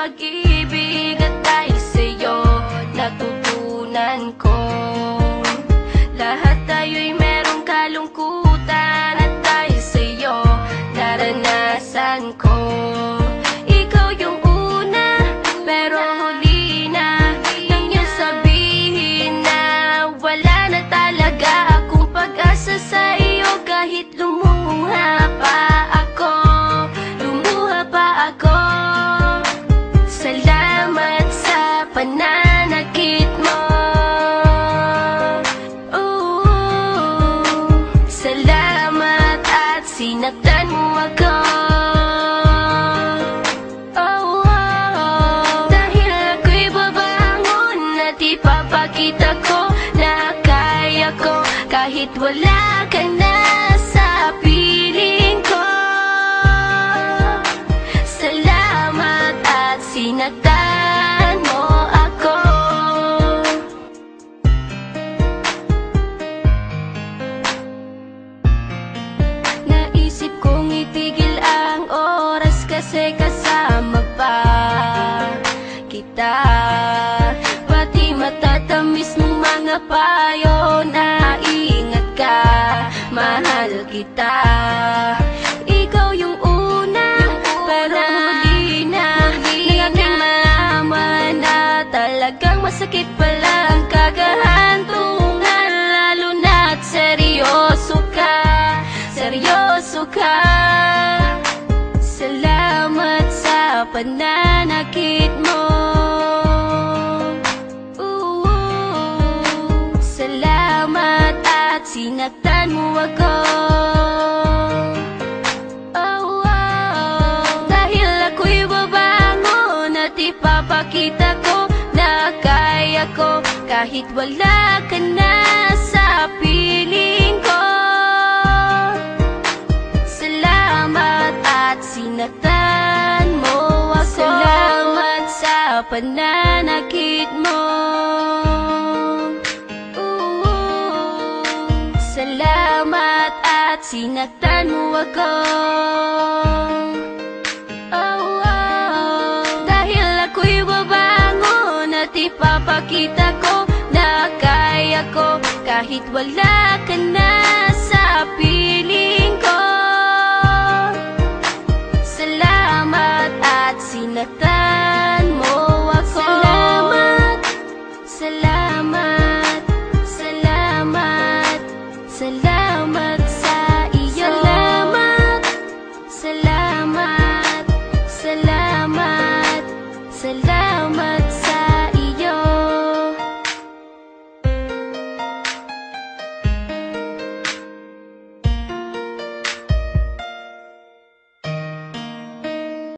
Pag-ibig At dahil sa'yo natutunan ko. Lahat tayo'y merong kalungkutan At dahil sa'yo naranasan ko. Ikaw yung una pero huli na Nang iyong sabihin na Wala na talaga akong pag-asa sa iyo Kahit lumuha pa pananakit mo. Ooh, Salamat at sinaktan mo ako. Oh, oh, Dahil ako'y babangon At ipapakita ko na kaya ko Kahit wala kita. Ikaw yung una pero huli na Nang aking malaman na talagang masakit pala ang kagahantungan Lalo na't seryoso ka seryoso ka. Salamat sa pananakit mo. Ooh, Salamat at sinaktan mo ako ipapakita ko na kaya ko Kahit wala ka na sa piling ko. Salamat at sinaktan mo ako. Salamat sa pananakit mo. Salamat at sinaktan mo ako ipapakita ko na kaya ko Kahit wala ka na sa piling ko. Salamat at sinaktan mo ako. Salamat, salamat, salamat Salamat sa iyo. Salamat, salamat, salamat Salamat